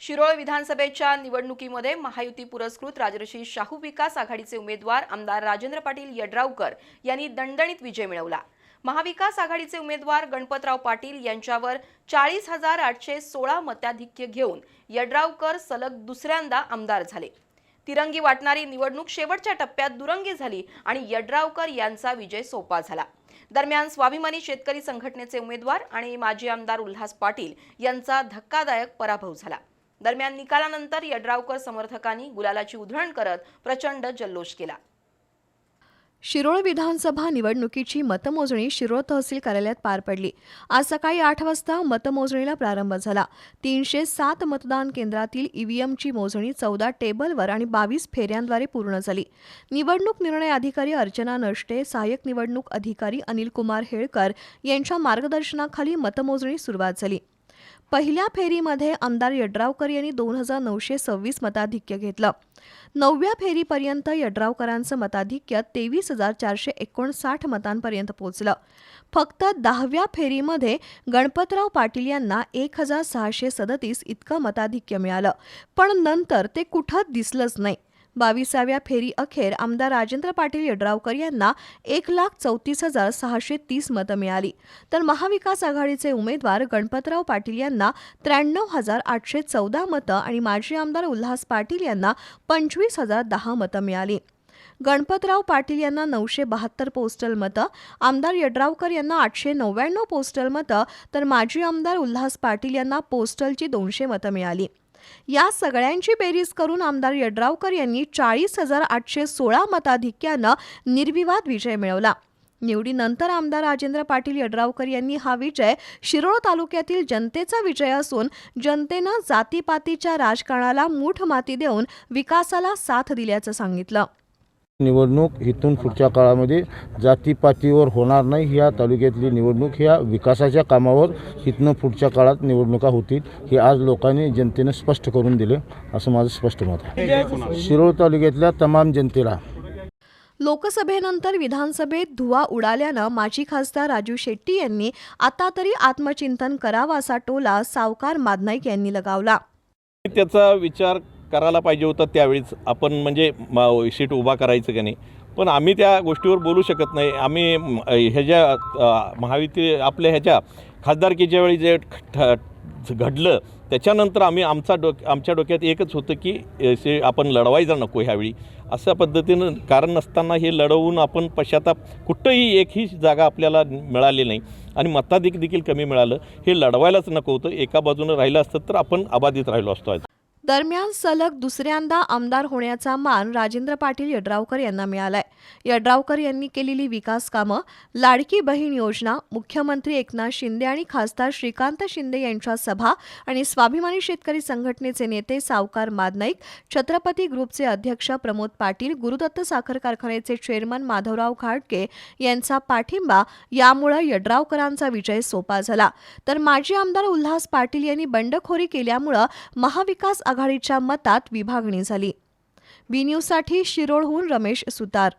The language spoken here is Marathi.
शिरोळ विधानसभेच्या निवडणुकीमध्ये महायुती पुरस्कृत राजर्षी शाहू विकास आघाडीचे उमेदवार आमदार राजेंद्र पाटील यड्रावकर यांनी दणदणीत विजय मिळवला. महाविकास आघाडीचे उमेदवार गणपतराव पाटील यांच्यावर चाळीस हजार आठशे सोळा मताधिक्य घेऊन यड्रावकर सलग दुसऱ्यांदा आमदार झाले. तिरंगी वाटणारी निवडणूक शेवटच्या टप्प्यात दुरंगी झाली आणि यड्रावकर यांचा विजय सोपा झाला. दरम्यान स्वाभिमानी शेतकरी संघटनेचे उमेदवार आणि माजी आमदार उल्हास पाटील यांचा धक्कादायक पराभव झाला. दरम्यान निकालानंतर यड्रावकर समर्थकांनी गुलालाची उधळण करत प्रचंड जल्लोष केला. शिरोळ विधानसभा निवडणुकीची मतमोजणी शिरोळ तहसील कार्यालयात पार पडली. आज सकाळी आठ वाजता मतमोजणीला प्रारंभ झाला. तीनशे सात मतदान केंद्रातील ईव्हीएमची मोजणी चौदा टेबलवर आणि बावीस फेऱ्यांद्वारे पूर्ण झाली. निवडणूक निर्णय अधिकारी अर्चना नष्टे सहाय्यक निवडणूक अधिकारी अनिल कुमार हेळकर यांच्या मार्गदर्शनाखाली मतमोजणी सुरुवात झाली. पहिल्या फेरीमध्ये आमदार यड्रावकर यांनी दोन हजार नऊशे सव्वीस मताधिक्य घेतलं. नवव्या फेरीपर्यंत यड्रावकरांचं मताधिक्य तेवीस हजार चारशे एकोणसाठ मतांपर्यंत पोहोचलं. फक्त दहाव्या फेरीमध्ये गणपतराव पाटील यांना एक हजार सहाशे सदतीस इतकं मताधिक्य मिळालं. पण नंतर ते कुठं दिसलंच नाही. बावीसाव्या फेरी अखेर आमदार राजेंद्र पाटील यड्रावकर यांना एक लाख चौतीस हजार सहाशे तीस मतं मिळाली. तर महाविकास आघाडीचे उमेदवार गणपतराव पाटील यांना त्र्याण्णव हजार आठशे चौदा मतं आणि माजी आमदार उल्हास पाटील यांना पंचवीस हजार दहा मतं मिळाली. गणपतराव पाटील यांना नऊशे बहात्तर पोस्टल मतं आमदार यड्रावकर यांना आठशे नव्याण्णव पोस्टल मतं तर माजी आमदार उल्हास पाटील यांना पोस्टलची दोनशे मतं मिळाली. या सगळ्यांची बेरीज करून आमदार यड्रावकर यांनी चाळीस हजार आठशे सोळा मताधिक्यानं निर्विवाद विजय मिळवला. निवडीनंतर आमदार राजेंद्र पाटील यड्रावकर यांनी हा विजय शिरोळ तालुक्यातील जनतेचा विजय असून जनतेनं जातीपातीच्या राजकारणाला मूठ माती देऊन विकासाला साथ दिल्याचं सांगितलं. निवडणूक इथून पुढच्या काळामध्ये जातीपातीवर होणार नाही. या तालुक्यातली निवडणूक ह्या विकासाच्या कामावर इथनं पुढच्या काळात निवडणुका होतील हे आज लोकांनी जनतेनं स्पष्ट करून दिले. असं माझं स्पष्ट मत आहे. शिरोळ तालुक्यातल्या तमाम जनतेला लोकसभेनंतर विधानसभेत धुवा उडाल्यानं माजी खासदार राजू शेट्टी यांनी आता तरी आत्मचिंतन करावं असा टोला सावकार मादनाईक यांनी लगावला. त्याचा विचार करायला पाहिजे होतं त्यावेळीच. आपण म्हणजे सीट उभा करायचं का नाही. पण आम्ही त्या गोष्टीवर बोलू शकत नाही. आम्ही ह्याच्या अ, आपल्या ह्याच्या खासदारकीच्या वेळी जे ठ- घडलं त्याच्यानंतर आम्ही आमचा डोक आमच्या डोक्यात एकच होतं की से आपण लढवायचं नको ह्यावेळी. अशा पद्धतीनं कारण नसताना हे लढवून आपण पश्चाताप कुठंही एकही जागा आपल्याला मिळाली नाही. आणि मताधिक देखील कमी मिळालं. हे लढवायलाच नको होतं. एका बाजूनं राहिलं असतं तर आपण अबाधित राहिलो असतो आज. दरम्यान सलग दुसऱ्यांदा आमदार होण्याचा मान राजेंद्र पाटील यड्रावकर यांना मिळालाय. यड्रावकर यांनी केलेली विकास कामं लाडकी बहीण योजना मुख्यमंत्री एकनाथ शिंदे आणि खासदार श्रीकांत शिंदे यांच्या सभा आणि स्वाभिमानी शेतकरी संघटनेचे नेते सावकार मादनाईक छत्रपती ग्रुपचे अध्यक्ष प्रमोद पाटील गुरुदत्त साखर कारखान्याचे चेअरमन माधवराव घाटके यांचा पाठिंबा यामुळे यड्रावकरांचा विजय सोपा झाला. तर माजी आमदार उल्हास पाटील यांनी बंडखोरी केल्यामुळं महाविकास आघाडीच्या मतात विभागणी झाली. बी न्यूजसाठी शिरोळहून रमेश सुतार